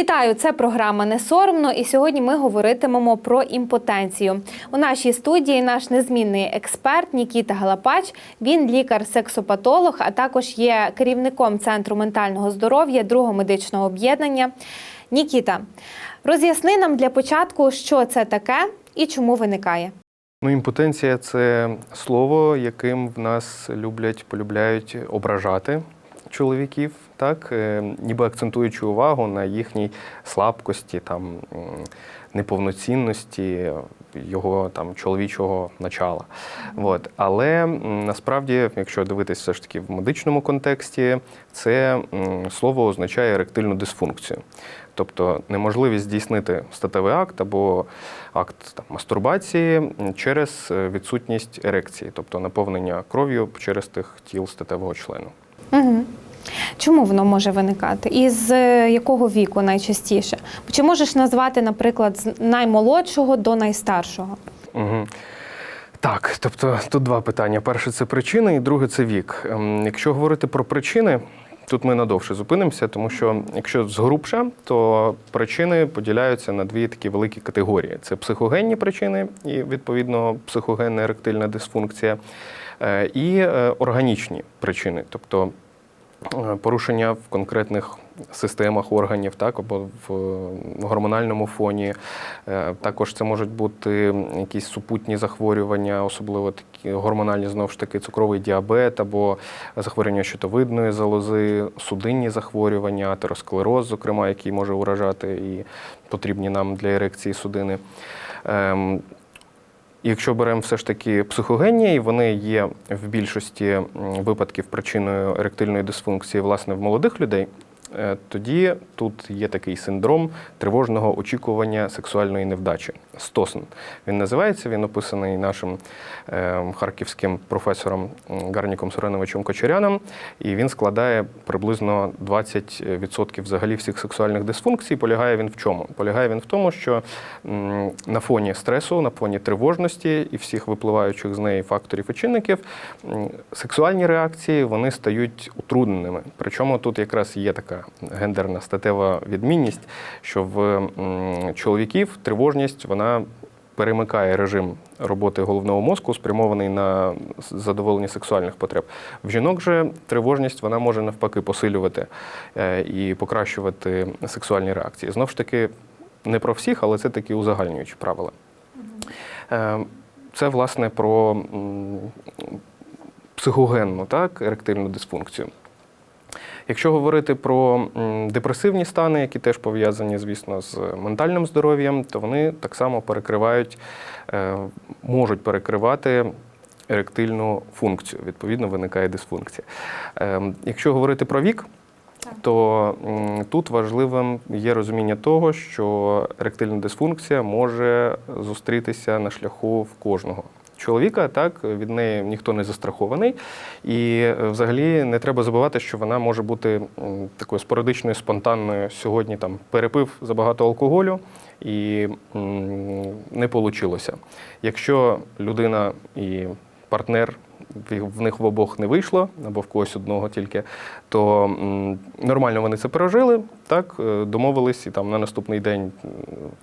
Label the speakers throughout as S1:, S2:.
S1: Вітаю! Це програма Не соромно. І сьогодні ми говоритимемо про імпотенцію. У нашій студії наш незмінний експерт Нікіта Галапач. Він лікар-сексопатолог, а також є керівником центру ментального здоров'я другого медичного об'єднання. Нікіта, роз'ясни нам для початку, що це таке і чому виникає.
S2: Ну, імпотенція це слово, яким в нас люблять, полюбляють ображати чоловіків, так, е, ніби акцентуючи увагу на їхній слабкості, там, неповноцінності його там, чоловічого начала. От. Але насправді, якщо дивитися все ж таки в медичному контексті, це слово означає еректильну дисфункцію. Тобто неможливість здійснити статевий акт або акт там, мастурбації через е, відсутність ерекції, тобто наповнення кров'ю через тих тіл статевого члену.
S1: Угу. Чому воно може виникати? І з е, якого віку найчастіше? Чи можеш назвати, наприклад, з наймолодшого до найстаршого?
S2: Угу. Так, тобто тут два питання: перше це причини, і друге це вік. Ем, Якщо говорити про причини, тут ми надовше зупинимося, тому що якщо згрубше, то причини поділяються на дві такі великі категорії: це психогенні причини, і відповідно психогенна еректильна дисфункція, е, і е, органічні причини, тобто порушення в конкретних системах органів, так або в е, гормональному фоні. Е, Також це можуть бути якісь супутні захворювання, особливо такі гормональні знову ж таки цукровий діабет або захворювання щитовидної залози, судинні захворювання, атеросклероз, зокрема, який може уражати і потрібні нам для ерекції судини. Якщо беремо все ж таки психогенні, і вони є в більшості випадків причиною еректильної дисфункції власне в молодих людей, тоді тут є такий синдром тривожного очікування сексуальної невдачі. СТОСН. Він називається, він описаний нашим е, харківським професором Гарніком Сореновичем Кочеряном, і він складає приблизно 20% взагалі всіх сексуальних дисфункцій. Полягає він в чому? Полягає він в тому, що на фоні стресу, на фоні тривожності і всіх випливаючих з неї факторів і чинників, сексуальні реакції вони стають утрудненими. Причому тут якраз є така гендерна статева відмінність, що в чоловіків тривожність вона перемикає режим роботи головного мозку, спрямований на задоволення сексуальних потреб. В жінок же тривожність вона може навпаки посилювати е, і покращувати сексуальні реакції. Знову ж таки, не про всіх, але це такі узагальнюючі правила. Е, Це власне про психогенну, так, еректильну дисфункцію. Якщо говорити про депресивні стани, які теж пов'язані, звісно, з ментальним здоров'ям, то вони так само перекривають, е, можуть перекривати еректильну функцію. Відповідно, виникає дисфункція. Е, Якщо говорити про вік, то тут важливим є розуміння того, що еректильна дисфункція може зустрітися на шляху в кожного. Чоловіка так від неї ніхто не застрахований, і е, взагалі не треба забувати, що вона може бути такою спорадичною, спонтанною. Сьогодні там перепив забагато алкоголю і не вийшло. Якщо людина і партнер в- них в обох не вийшло, або в когось одного тільки, то нормально вони це пережили, так, е, домовились і там на наступний день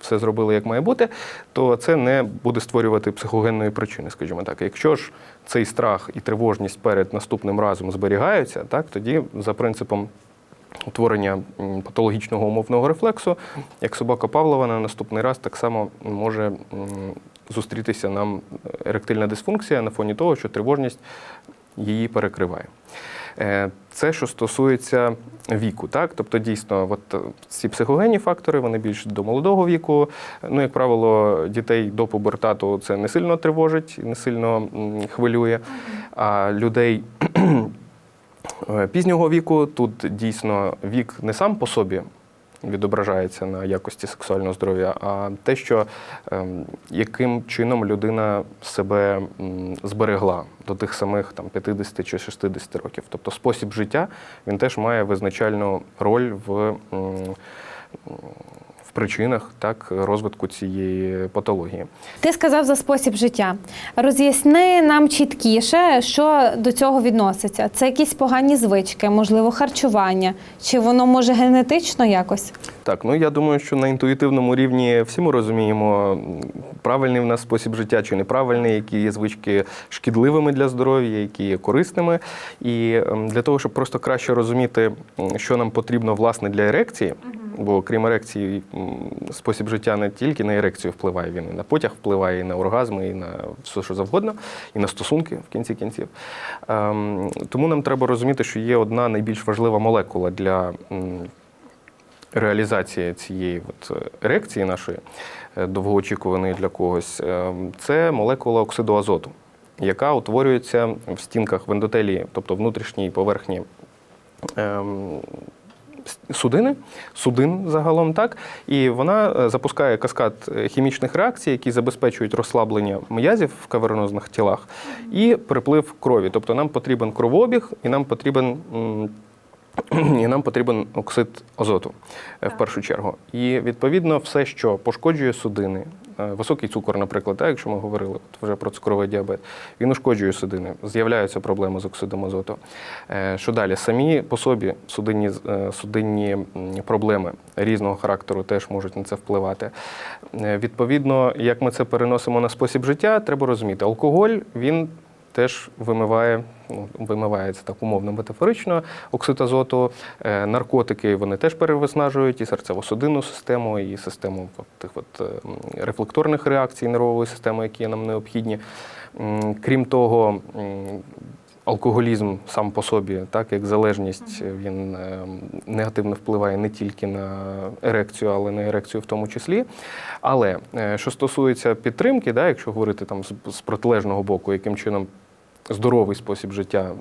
S2: все зробили як має бути, то це не буде створювати психогенної причини, скажімо так. Якщо ж цей страх і тривожність перед наступним разом зберігаються, так, тоді за принципом. Утворення патологічного умовного рефлексу, як собака Павлова на наступний раз так само може зустрітися нам еректильна дисфункція на фоні того, що тривожність її перекриває. Е, Це що стосується віку, так тобто дійсно, от е, ці психогенні фактори вони більш до молодого віку. Ну, як правило, дітей до пубертату це не сильно тривожить, не сильно хвилює. А людей е, пізнього віку тут дійсно вік не сам по собі відображається на якості сексуального здоров'я, а те, що ем, яким чином людина себе зберегла до тих самих там 50 чи 60 років. Тобто спосіб життя він теж має визначальну роль в причинах так, розвитку цієї патології.
S1: Ти сказав за спосіб життя. Роз'ясни нам чіткіше, що до цього відноситься. Це якісь погані звички, можливо, харчування, чи воно може генетично якось?
S2: Так, ну я думаю, що на інтуїтивному рівні всі ми розуміємо, правильний в нас спосіб життя чи неправильний, які є звички шкідливими для здоров'я, які є корисними. І ем, для того, щоб просто краще розуміти, що нам потрібно власне для ерекції, бо крім ерекції, спосіб життя не тільки на ерекцію впливає, він і на потяг впливає, і на оргазми, і на все, що завгодно, і на стосунки в кінці кінців. Ем, Тому нам треба розуміти, що є одна найбільш важлива молекула для. м, реалізація цієї от ерекції нашої е, довгоочікуваної для когось, е, це молекула оксиду азоту, яка утворюється в стінках в ендотелії, тобто внутрішній поверхні. Судини, судин загалом так, і вона е, запускає каскад е, хімічних реакцій, які забезпечують розслаблення м'язів в кавернозних тілах, і приплив крові. Тобто нам потрібен кровообіг, і нам потрібен і нам потрібен оксид азоту е, в першу чергу. І відповідно все, що пошкоджує судини, високий цукор, наприклад, так, якщо ми говорили от вже про цукровий діабет, він ушкоджує судини, з'являються проблеми з оксидом азоту. Е, Що далі? Самі по собі судинні, е, судинні проблеми різного характеру теж можуть на це впливати. Е, Відповідно, як ми це переносимо на спосіб життя, треба розуміти. Алкоголь він теж вимиває, ну, вимивається так умовно метафорично, оксид азоту. Е, наркотики вони теж перевиснажують і серцево-судинну систему, і систему от, тих от, е, рефлекторних реакцій нервової системи, які нам необхідні. Крім того, алкоголізм сам по собі, так як залежність, він е, негативно впливає не тільки на ерекцію, але на ерекцію в тому числі. Але що стосується підтримки, да, якщо говорити там з протилежного боку, яким чином здоровий спосіб життя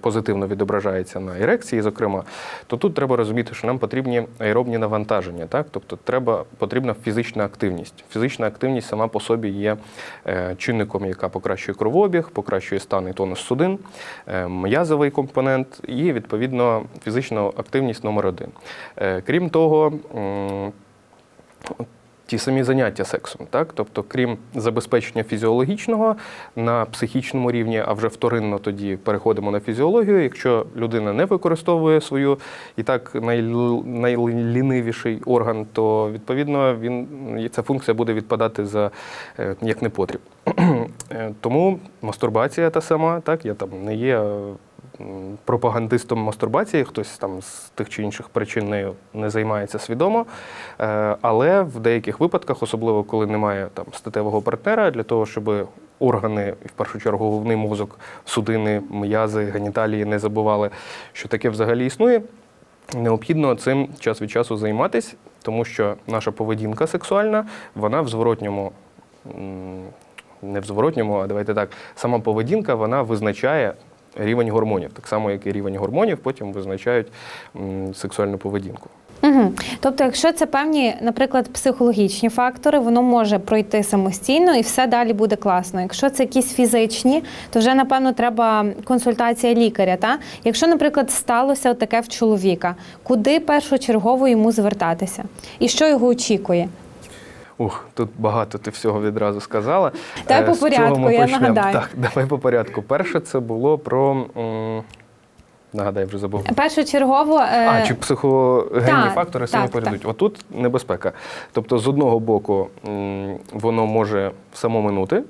S2: позитивно відображається на ерекції, зокрема, то тут треба розуміти, що нам потрібні аеробні навантаження. Так? Тобто треба, потрібна фізична активність. Фізична активність сама по собі є е, чинником, яка покращує кровообіг, покращує стан і тонус судин, е, м'язовий компонент і, відповідно, фізична активність номер один. Е, крім того, ті самі заняття сексом, так? Тобто, крім забезпечення фізіологічного на психічному рівні, а вже вторинно тоді переходимо на фізіологію. Якщо людина не використовує свою і так найлінивіший орган, то відповідно він ця функція буде відпадати за е, як непотріб. Е, Тому мастурбація та сама, так я там не є. Пропагандистом мастурбації, хтось там з тих чи інших причин нею не займається свідомо. Е, Але в деяких випадках, особливо коли немає там статевого партнера, для того, щоб органи, в першу чергу головний мозок, судини, м'язи, геніталії не забували, що таке взагалі існує, необхідно цим час від часу займатися, тому що наша поведінка сексуальна, вона в зворотньому. Не в зворотньому, а давайте так, сама поведінка вона визначає рівень гормонів, так само, як і рівень гормонів потім визначають сексуальну поведінку.
S1: Угу. Тобто, якщо це певні, наприклад, психологічні фактори, воно може пройти самостійно і все далі буде класно. Якщо це якісь фізичні, то вже напевно треба консультація лікаря. Та якщо, наприклад, сталося таке в чоловіка, куди першочергово йому звертатися, і що його очікує?
S2: Ух, тут багато ти всього відразу сказала.
S1: Давай
S2: Е,
S1: по порядку, я
S2: почнемо?
S1: нагадаю.
S2: Так, давай по порядку. Перше, це було про. м, Нагадай, вже забув.
S1: Першочергово е,
S2: А, чи психогенні
S1: так,
S2: фактори самі перейдуть. Отут небезпека. Тобто, з одного боку, воно може самоминути,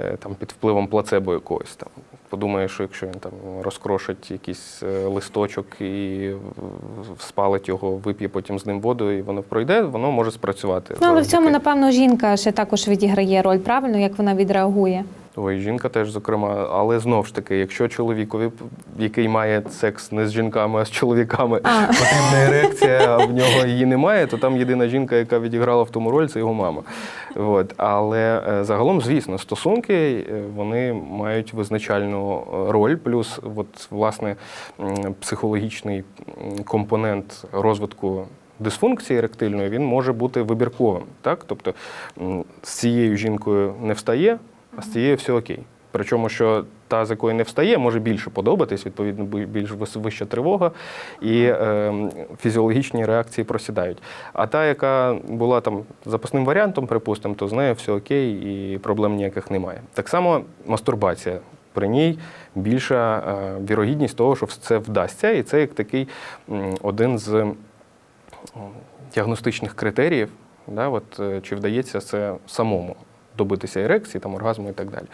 S2: е, там, під впливом плацебо якогось. Там. Подумає, що якщо він там розкрошить якийсь е, листочок і спалить його, вип'є потім з ним воду, і воно пройде, воно може спрацювати.
S1: ну, але в цьому, напевно, жінка ще також відіграє роль, правильно, як вона відреагує.
S2: Ой, жінка теж, зокрема, але знову ж таки, якщо чоловікові, який має секс не з жінками, а з чоловіками,
S1: А.
S2: потрібна ерекція, а в нього її немає, то там єдина жінка, яка відіграла в тому роль, це його мама. От. Але е, загалом, звісно, стосунки е, вони мають визначальну е, роль, плюс, от, власне, психологічний компонент розвитку. Дисфункції еректильної він може бути вибірковим. Так? Тобто з цією жінкою не встає, а з цією все окей. Причому, що та, з якої не встає, може більше подобатись, відповідно, більш вища тривога, і е, фізіологічні реакції просідають. А та, яка була там запасним варіантом, припустимо, то з нею все окей і проблем ніяких немає. Так само мастурбація. При ній більша е, вірогідність того, що це вдасться, і це як такий один з діагностичних критеріїв, да, от, е, чи вдається це самому добитися ерекції, там, оргазму і так далі.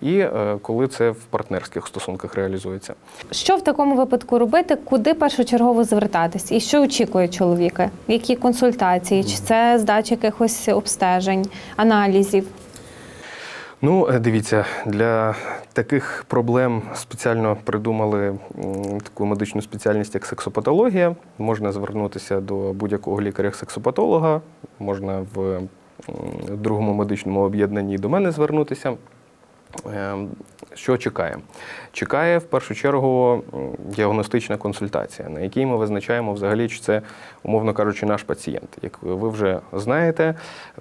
S2: І е, коли це в партнерських стосунках реалізується.
S1: Що в такому випадку робити? Куди першочергово звертатись? І що очікує чоловіка? Які консультації? Чи це здача якихось обстежень, аналізів?
S2: Ну, е, дивіться, для таких проблем спеціально придумали таку медичну спеціальність, як сексопатологія. Можна звернутися до будь-якого лікаря-сексопатолога, можна в другому медичному об'єднанні до мене звернутися. Ем, Що чекає? Чекає в першу чергу діагностична консультація, на якій ми визначаємо взагалі, чи це, умовно кажучи, наш пацієнт. Як ви вже знаєте,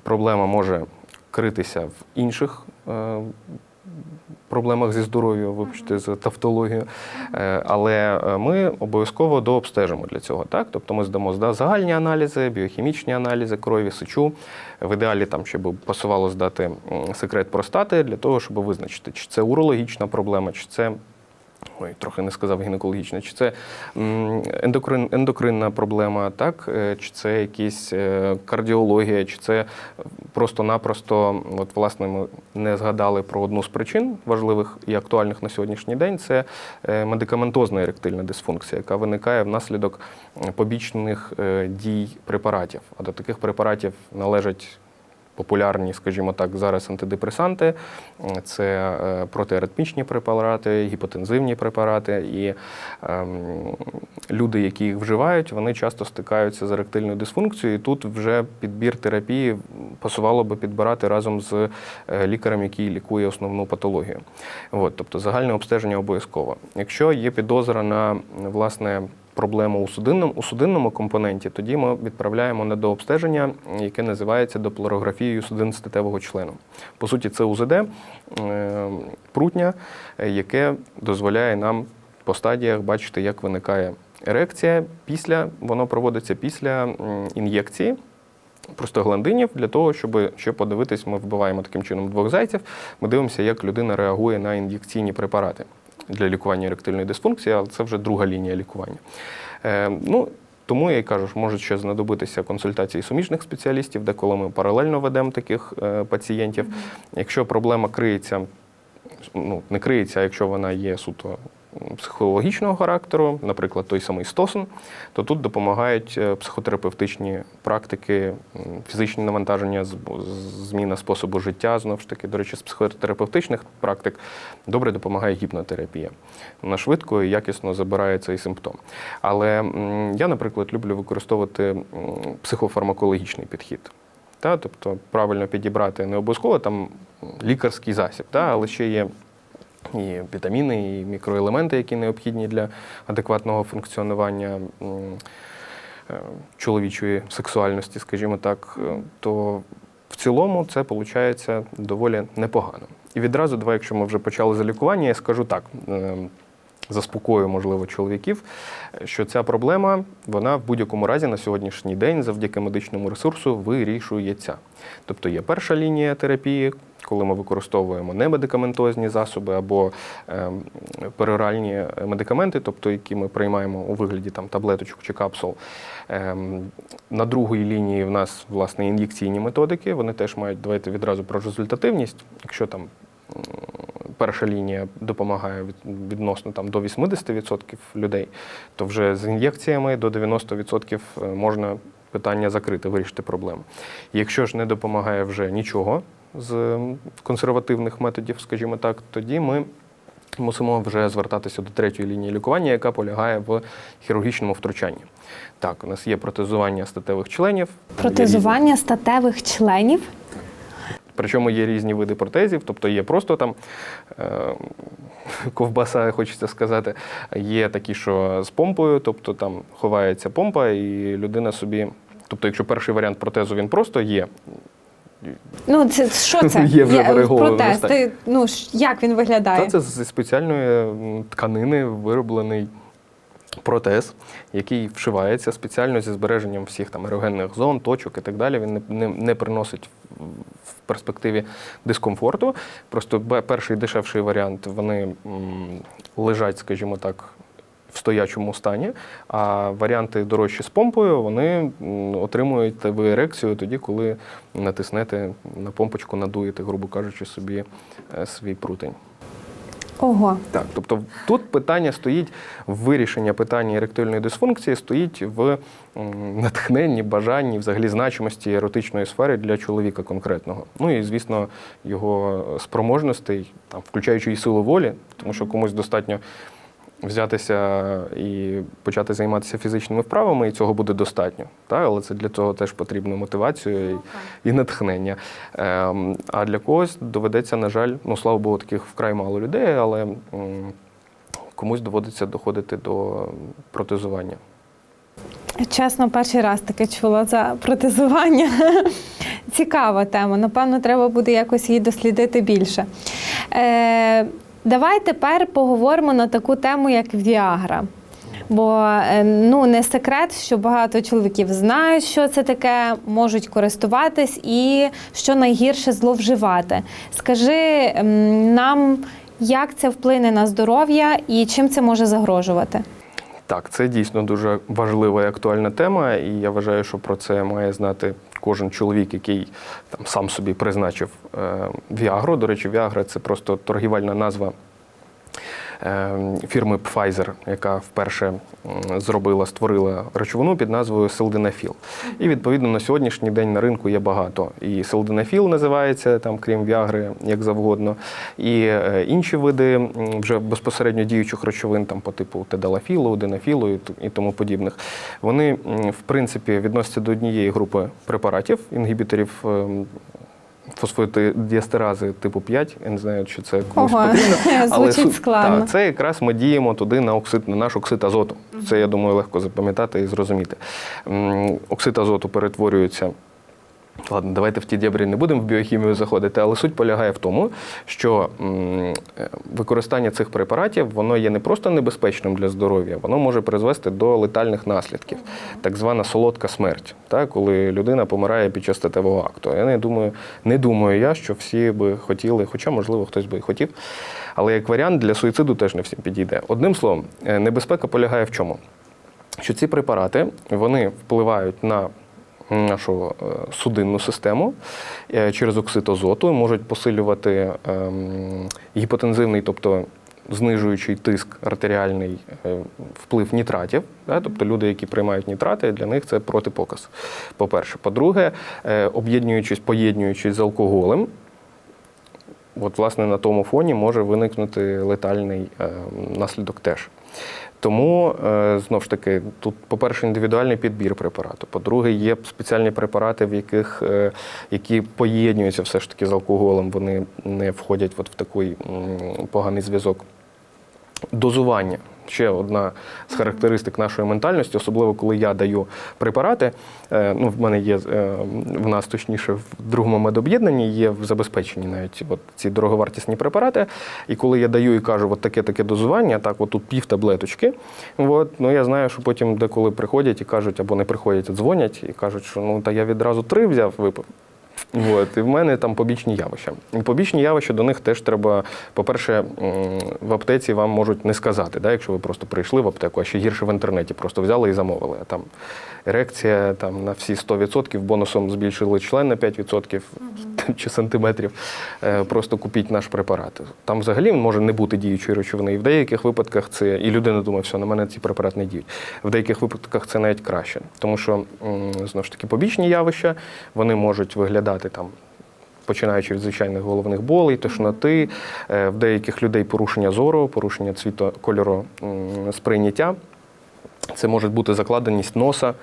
S2: проблема може критися в інших е, проблемах зі здоров'ям, вибачте, з тавтологією. Е, Але е, ми обов'язково дообстежимо для цього. Так? Тобто ми здамо зда- загальні аналізи, біохімічні аналізи крові, сечу. В ідеалі там ще б пасувало здати секрет простати для того, щоб визначити, чи це урологічна проблема, чи це. Ой, трохи не сказав гінекологічна, чи це ендокрин, ендокринна проблема, так? Е, чи це якісь е, кардіологія, чи це просто-напросто, от, власне, ми не згадали про одну з причин важливих і актуальних на сьогоднішній день. Це е, медикаментозна еректильна дисфункція, яка виникає внаслідок побічних дій препаратів. А до таких препаратів належать популярні, скажімо так, зараз антидепресанти, це е, протиаритмічні препарати, гіпотензивні препарати. І ем, люди, які їх вживають, вони часто стикаються з еректильною дисфункцією. І тут вже підбір терапії пасувало би підбирати разом з е, лікарем, який лікує основну патологію. От, тобто загальне обстеження обов'язково. Якщо є підозра на власне проблему у судинному, у судинному компоненті, тоді ми відправляємо на дообстеження, яке називається доплорографією судинно-статевого члену. По суті, це УЗД е, прутня, яке дозволяє нам по стадіях бачити, як виникає ерекція. Після воно проводиться після ін'єкції. Простагландинів для того, щоб ще подивитись, ми вбиваємо таким чином двох зайців. Ми дивимося, як людина реагує на ін'єкційні препарати для лікування еректильної дисфункції, але це вже друга лінія лікування. Е, ну, тому я й кажу, що можуть ще знадобитися консультації суміжних спеціалістів, де коли ми паралельно ведемо таких е, пацієнтів. Якщо проблема криється, ну не криється, а якщо вона є суто психологічного характеру, наприклад, той самий стосун, то тут допомагають е, психотерапевтичні практики, фізичні навантаження, зміна способу життя. Знову ж таки, до речі, з психотерапевтичних практик добре допомагає гіпнотерапія. Вона швидко і якісно забирає цей симптом. Але я, наприклад, люблю використовувати психофармакологічний підхід. Та, тобто правильно підібрати не обов'язково там лікарський засіб, та, але ще є і вітаміни, і мікроелементи, які необхідні для адекватного функціонування е, чоловічої сексуальності, скажімо так, е, то в цілому це виходить доволі непогано. І відразу, давай, якщо ми вже почали за лікування, я скажу так. Заспокою, можливо, чоловіків, що ця проблема вона в будь-якому разі на сьогоднішній день завдяки медичному ресурсу вирішується. Тобто є перша лінія терапії, коли ми використовуємо немедикаментозні засоби або ем, пероральні медикаменти, тобто які ми приймаємо у вигляді там, таблеточок чи капсул. Ем, на другій лінії в нас власне ін'єкційні методики. Вони теж мають давайте відразу про результативність. Якщо там перша лінія допомагає відносно там, до 80% людей, то вже з ін'єкціями до 90% можна питання закрити, вирішити проблему. Якщо ж не допомагає вже нічого з консервативних методів, скажімо так, тоді ми мусимо вже звертатися до третьої лінії лікування, яка полягає в хірургічному втручанні. Так, у нас є протезування статевих членів.
S1: Протезування статевих членів.
S2: Причому є різні види протезів, тобто є просто там е, ковбаса, хочеться сказати, є такі, що з помпою, тобто там ховається помпа, і людина собі. Тобто, якщо перший варіант протезу він просто є
S1: Ну, це що це?
S2: Є вже
S1: протез. Ти, ну, як він виглядає?
S2: Та це зі спеціальної тканини вироблений протез, який вшивається спеціально зі збереженням всіх там ерогенних зон, точок і так далі. Він не, не, не приносить в- перспективі дискомфорту. Просто перший дешевший варіант вони лежать, скажімо так. В стоячому стані, а варіанти дорожчі з помпою вони отримують ви ерекцію тоді, коли натиснете на помпочку, надуєте, грубо кажучи, собі е, свій прутень.
S1: Ого.
S2: Так, тобто тут питання стоїть вирішення питання еректильної дисфункції стоїть в натхненні, бажанні, взагалі значимості еротичної сфери для чоловіка конкретного. Ну і звісно, його спроможностей, там, включаючи і силу волі, тому що комусь достатньо взятися і почати займатися фізичними вправами, і цього буде достатньо. Так? Але це для цього теж потрібно мотивацію і, і натхнення. Ем, а для когось доведеться, на жаль, ну слава Богу, таких вкрай мало людей, але м, комусь доводиться доходити до протезування.
S1: Чесно, перший раз таке чула за протезування. Цікава тема. Напевно, треба буде якось її дослідити більше. Е, давай тепер поговоримо на таку тему, як Віагра. Бо е, ну не секрет, що багато чоловіків знають, що це таке, можуть користуватись і що найгірше зловживати. Скажи нам, як це вплине на здоров'я і чим це може загрожувати?
S2: Так, це дійсно дуже важлива і актуальна тема, і я вважаю, що про це має знати кожен чоловік, який там сам собі призначив Віагро. До речі, Віагра це просто торгівельна назва. Е, Фірми Pfizer, яка вперше зробила, створила речовину під назвою Селденафіл. І відповідно на сьогоднішній день на ринку є багато. І Селденафіл називається там, крім Віагри, як завгодно, і е, інші види вже безпосередньо діючих речовин, там по типу тедалафілу, динафілу і тому подібних. Вони в принципі відносяться до однієї групи препаратів, інгібіторів. Фосфодіастерази типу 5, я не знаю, чи це комусь
S1: Ого,
S2: потрібно.
S1: звучить складно.
S2: та, це якраз ми діємо туди на оксид, на наш оксид азоту. Це, я думаю, легко запам'ятати і зрозуміти. Оксид азоту перетворюється. Ладно, давайте в ті дєбрі не будемо в біохімію заходити, але суть полягає в тому, що е, використання цих препаратів воно є не просто небезпечним для здоров'я, воно може призвести до летальних наслідків, так звана солодка смерть, так, коли людина помирає під час статевого акту. Я не думаю, не думаю я, що всі би хотіли, хоча, можливо, хтось би і хотів. Але як варіант для суїциду теж не всім підійде. Одним словом, е, небезпека полягає в чому? Що ці препарати вони впливають на нашу е, судинну систему е, через оксид азоту можуть посилювати ем, гіпотензивний, тобто знижуючий тиск артеріальний е, вплив нітратів. Тобто люди, які приймають нітрати, для них це протипоказ. По-перше. По-друге, об'єднуючись, поєднуючись з алкоголем, от, власне, на тому фоні може виникнути летальний е, наслідок теж. Тому знов ж таки, тут, по-перше, індивідуальний підбір препарату. По-друге, є спеціальні препарати, в яких е, які поєднуються все ж таки з алкоголем, вони не входять от в такий поганий зв'язок. Дозування ще одна з характеристик нашої ментальності, особливо коли я даю препарати. Е, Ну, в мене є е, в нас точніше в другому медоб'єднанні є в забезпеченні навіть от ці дороговартісні препарати. І коли я даю і кажу, от таке таке дозування, так, от тут пів таблеточки. От, ну я знаю, що потім деколи приходять і кажуть, або не приходять, а дзвонять і кажуть, що ну та я відразу три взяв, випив. От, і в мене там побічні явища. І побічні явища до них теж треба, по-перше, в аптеці вам можуть не сказати, да, якщо ви просто прийшли в аптеку, а ще гірше в інтернеті, просто взяли і замовили. А там ерекція там, на всі 100%, бонусом збільшили член на 5% чи сантиметрів. Е, Просто купіть наш препарат. Там взагалі може не бути діючої речовини. І в деяких випадках це, і людина думає, все, на мене ці препарати не діють. В деяких випадках це навіть краще. Тому що, знову ж таки, побічні явища вони можуть виглядати там. Починаючи від звичайних головних болей, тошноти, е, в деяких людей порушення зору, порушення цвітокольору м, сприйняття. Це може бути закладеність носа.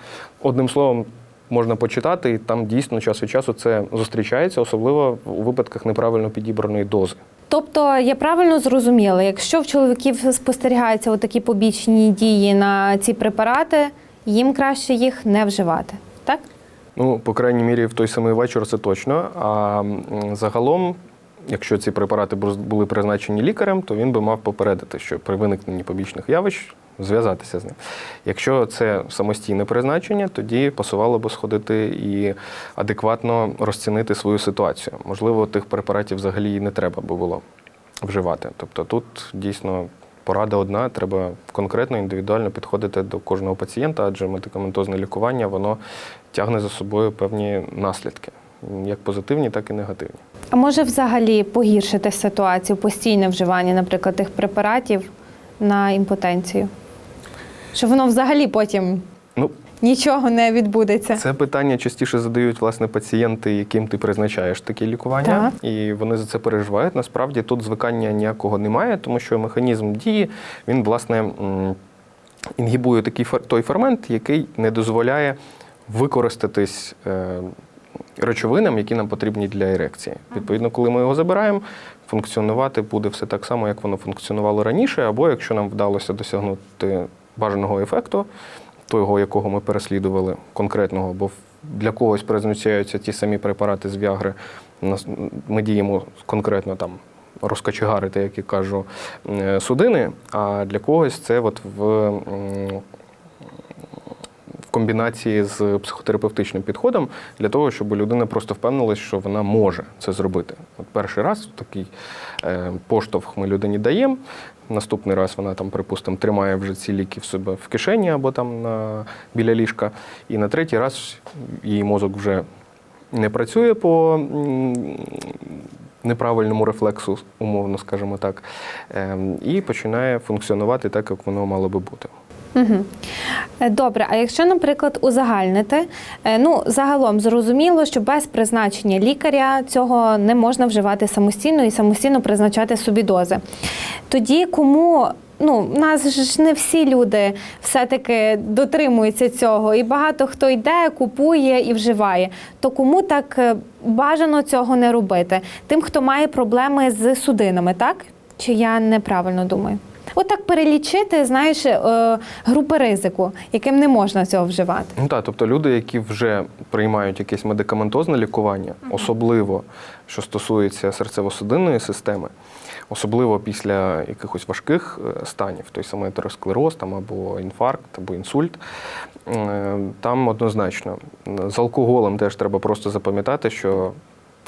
S2: Одним словом, можна почитати, і там дійсно час від часу це зустрічається, особливо у випадках неправильно підібраної дози.
S1: Тобто я правильно зрозуміла, якщо в чоловіків спостерігаються такі побічні дії на ці препарати, їм краще їх не вживати, так?
S2: Ну, по крайній мірі, в той самий вечір це точно. А загалом, якщо ці препарати бу- були призначені лікарем, то він би мав попередити, що при виникненні побічних явищ зв'язатися з ним. Якщо це самостійне призначення, тоді пасувало би сходити і адекватно розцінити свою ситуацію. Можливо, тих препаратів взагалі і не треба би було вживати. Тобто тут дійсно порада одна, треба конкретно, індивідуально підходити до кожного пацієнта, адже медикаментозне лікування воно тягне за собою певні наслідки, як позитивні, так і негативні.
S1: А може взагалі погіршити ситуацію, постійне вживання, наприклад, тих препаратів на імпотенцію? Що воно взагалі потім
S2: Ну,
S1: нічого не відбудеться.
S2: Це питання частіше задають власне пацієнти, яким ти призначаєш такі лікування, і вони за це переживають. Насправді тут звикання ніякого немає, тому що механізм дії він власне інгібує такий той фермент, який не дозволяє використатись. Речовинам, які нам потрібні для ерекції. Відповідно, коли ми його забираємо, функціонувати буде все так само, як воно функціонувало раніше, або якщо нам вдалося досягнути бажаного ефекту, того, якого ми переслідували конкретного, бо для когось призначаються ті самі препарати з Віагри. Ми діємо конкретно там розкачегарити, як я кажу, е, судини, а для когось це от в комбінації з психотерапевтичним підходом для того, щоб людина просто впевнилась, що вона може це зробити. От перший раз такий е, поштовх ми людині даємо. Наступний раз вона там, припустимо, тримає вже ці ліки в себе в кишені або там на, біля ліжка. І на третій раз її мозок вже не працює по неправильному рефлексу, умовно скажімо так, ем, і починає функціонувати так, як воно мало би бути.
S1: Угу. Добре, а якщо, наприклад, узагальнити, е, ну загалом зрозуміло, що без призначення лікаря цього не можна вживати самостійно і самостійно призначати собі дози. Тоді кому. Ну, нас ж не всі люди все-таки дотримуються цього, і багато хто йде, купує і вживає. То кому так е, бажано цього не робити? Тим, хто має проблеми з судинами, так? Чи я неправильно думаю? Отак перелічити, знаєш, е, групи ризику, яким не можна цього вживати.
S2: Ну так, тобто люди, які вже приймають якесь медикаментозне лікування, особливо що стосується серцево-судинної системи, особливо після якихось важких е, станів, той самий атеросклероз там, або інфаркт, або інсульт, е, там однозначно з алкоголем теж треба просто запам'ятати, що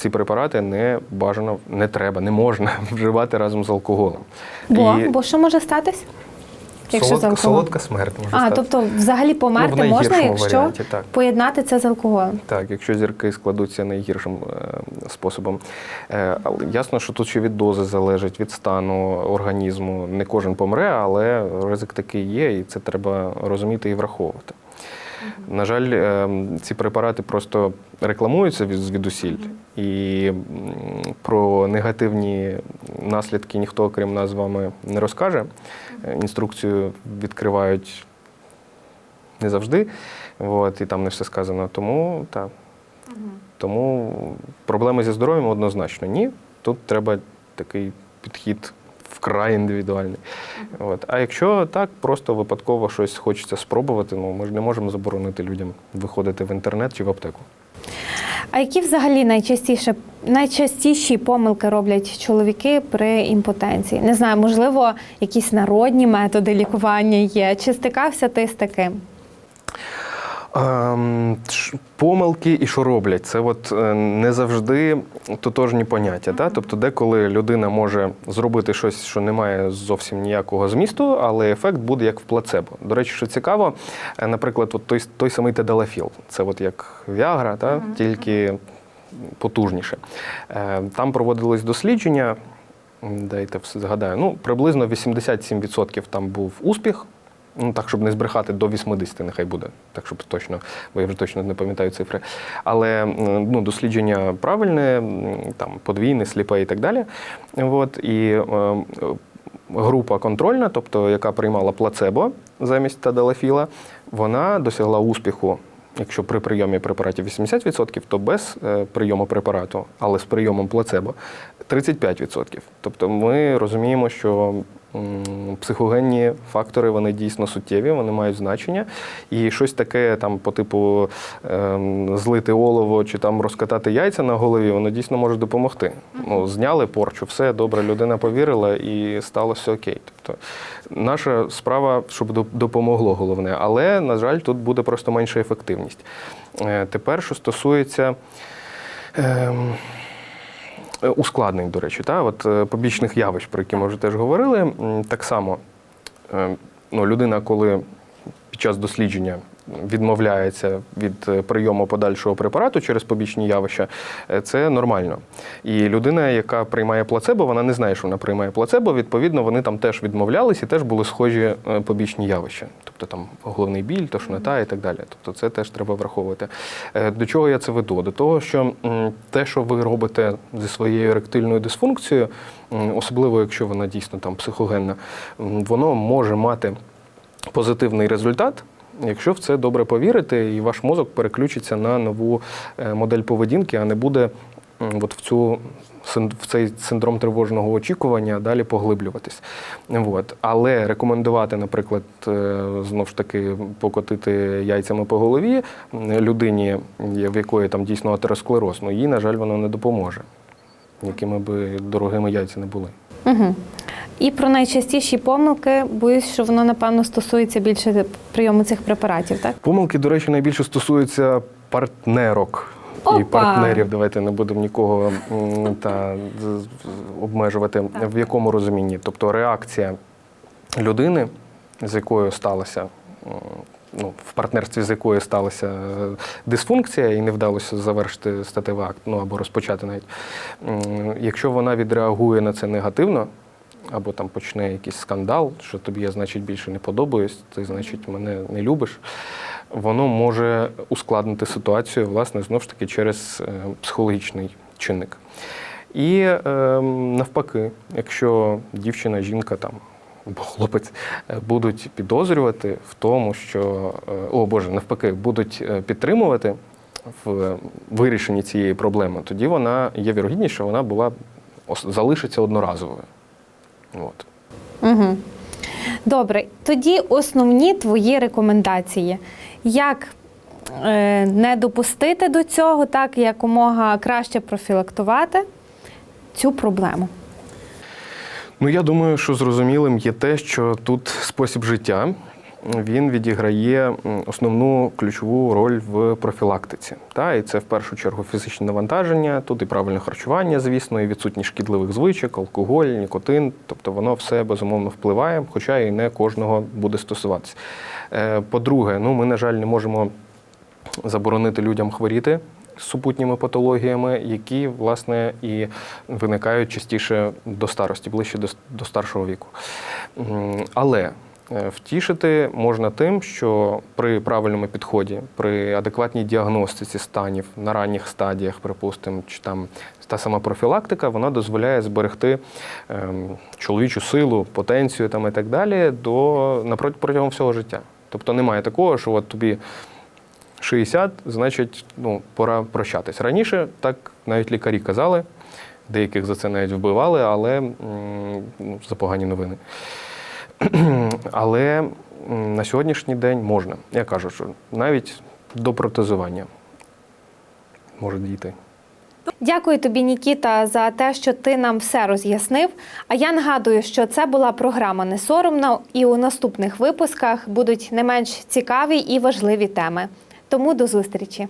S2: ці препарати не бажано, не треба, не можна вживати разом з алкоголем.
S1: Бо,
S2: І
S1: бо що може статись? Якщо
S2: солодка,
S1: алкоголем?
S2: солодка смерть може
S1: А,
S2: стати.
S1: тобто взагалі померти
S2: Ну,
S1: можна, якщо
S2: варіанті, так.
S1: поєднати це з алкоголем.
S2: Так, якщо зірки складуться найгіршим е, способом. Е, але ясно, що тут ще від дози залежить, від стану організму. Не кожен помре, але ризик такий є, і це треба розуміти і враховувати. На жаль, е, ці препарати просто рекламуються від- звідусіль, і про негативні наслідки ніхто, окрім нас з вами, не розкаже. Е, Інструкцію відкривають не завжди, от, і там не все сказано. Тому так. Тому проблеми зі здоров'ям однозначно ні. Тут треба такий підхід вкрай індивідуальний. От. А якщо так, просто випадково щось хочеться спробувати, ну ми ж не можемо заборонити людям виходити в інтернет чи в аптеку.
S1: А які взагалі найчастіше найчастіші помилки роблять чоловіки при імпотенції? Не знаю, можливо, якісь народні методи лікування є. Чи стикався ти з таким?
S2: Ем, помилки і що роблять, це от е, не завжди тотожні поняття. Та? Тобто, деколи людина може зробити щось, що не має зовсім ніякого змісту, але ефект буде як в плацебо. До речі, що цікаво, е, наприклад, от той, той самий тедалафіл, це от як Віагра, та? тільки потужніше. Е, Там проводились дослідження. Дайте згадаю. Ну, приблизно 87% там був успіх. Ну, так, щоб не збрехати, до 80 нехай буде, так щоб точно, бо я вже точно не пам'ятаю цифри. Але ну, дослідження правильне, там подвійне, сліпе і так далі. От, і е, група контрольна, тобто яка приймала плацебо замість тадалафіла, вона досягла успіху. Якщо при прийомі препаратів 80%, то без е, прийому препарату, але з прийомом плацебо 35%. Тобто ми розуміємо, що психогенні фактори вони дійсно суттєві, вони мають значення. І щось таке, там, по типу ем, злити олово чи там розкатати яйця на голові, воно дійсно може допомогти. Ну, зняли порчу, все добре, людина повірила і стало все окей. Тобто наша справа, щоб допомогло головне, але, на жаль, тут буде просто менша ефективність. Е, Тепер, що стосується. Ем, ускладнень, до речі, та? От, е, побічних явищ, про які ми вже теж говорили. Так само е, ну, людина, коли під час дослідження відмовляється від е, прийому подальшого препарату через побічні явища, е, це нормально. І людина, яка приймає плацебо, вона не знає, що вона приймає плацебо. Відповідно, вони там теж відмовлялись і теж були схожі е, побічні явища. Тобто там головний біль, тошнота і так далі. Тобто це теж треба враховувати. До чого я це веду? До того, що те, що ви робите зі своєю еректильною дисфункцією, особливо якщо вона дійсно там психогенна, воно може мати позитивний результат. Якщо в це добре повірити, і ваш мозок переключиться на нову е, модель поведінки, а не буде от в цю в цей синдром тривожного очікування далі поглиблюватись. От. Але рекомендувати, наприклад, е, знов ж таки покотити яйцями по голові людині, в якої там дійсно атеросклероз, ну їй, на жаль, воно не допоможе, якими би дорогими яйця не були.
S1: Угу. І про найчастіші помилки, боюсь, що воно напевно стосується більше прийому цих препаратів, так?
S2: Помилки, до речі, найбільше стосуються партнерок.
S1: Опа!
S2: І партнерів, давайте не будемо нікого та, обмежувати. В якому розумінні? Тобто реакція людини, з якою сталося, м, ну, в партнерстві з якою сталася е, дисфункція і не вдалося завершити статевий акт, ну або розпочати навіть. Якщо вона відреагує на це негативно, або там почне якийсь скандал, що тобі я, значить, більше не подобаюсь, ти, значить, мене не любиш. Воно може ускладнити ситуацію, власне, знову ж таки, через е, психологічний чинник. І е, навпаки, якщо дівчина, жінка там або хлопець е, будуть підозрювати в тому, що е, о Боже, навпаки, будуть е, підтримувати в вирішенні цієї проблеми, тоді вона є вірогідність, що вона була залишиться одноразовою. От.
S1: Угу. Добре, тоді основні твої рекомендації. Як е, не допустити до цього, так якомога краще профілактувати цю проблему.
S2: Ну, я думаю, що зрозумілим є те, що тут спосіб життя він відіграє основну ключову роль в профілактиці. Та? І це в першу чергу фізичне навантаження, тут і правильне харчування, звісно, і відсутність шкідливих звичок, алкоголь, нікотин. Тобто воно все безумовно впливає, хоча і не кожного буде стосуватися. Е, По-друге, ну, ми, на жаль, не можемо заборонити людям хворіти супутніми патологіями, які, власне, і виникають частіше до старості, ближче до, до старшого віку. Але е, втішити можна тим, що при правильному підході, при адекватній діагностиці станів на ранніх стадіях, припустимо, чи там та сама профілактика, вона дозволяє зберегти ем, чоловічу силу, потенцію там і так далі до протягом всього життя. Тобто немає такого, що от тобі 60, значить, ну, пора прощатись. Раніше так навіть лікарі казали, деяких за це навіть вбивали, але ну, за погані новини. Але на сьогоднішній день можна. Я кажу, що навіть до протезування може дійти.
S1: Дякую тобі, Нікіта, за те, що ти нам все роз'яснив. А я нагадую, що це була програма Не соромно, і у наступних випусках будуть не менш цікаві і важливі теми. Тому до зустрічі.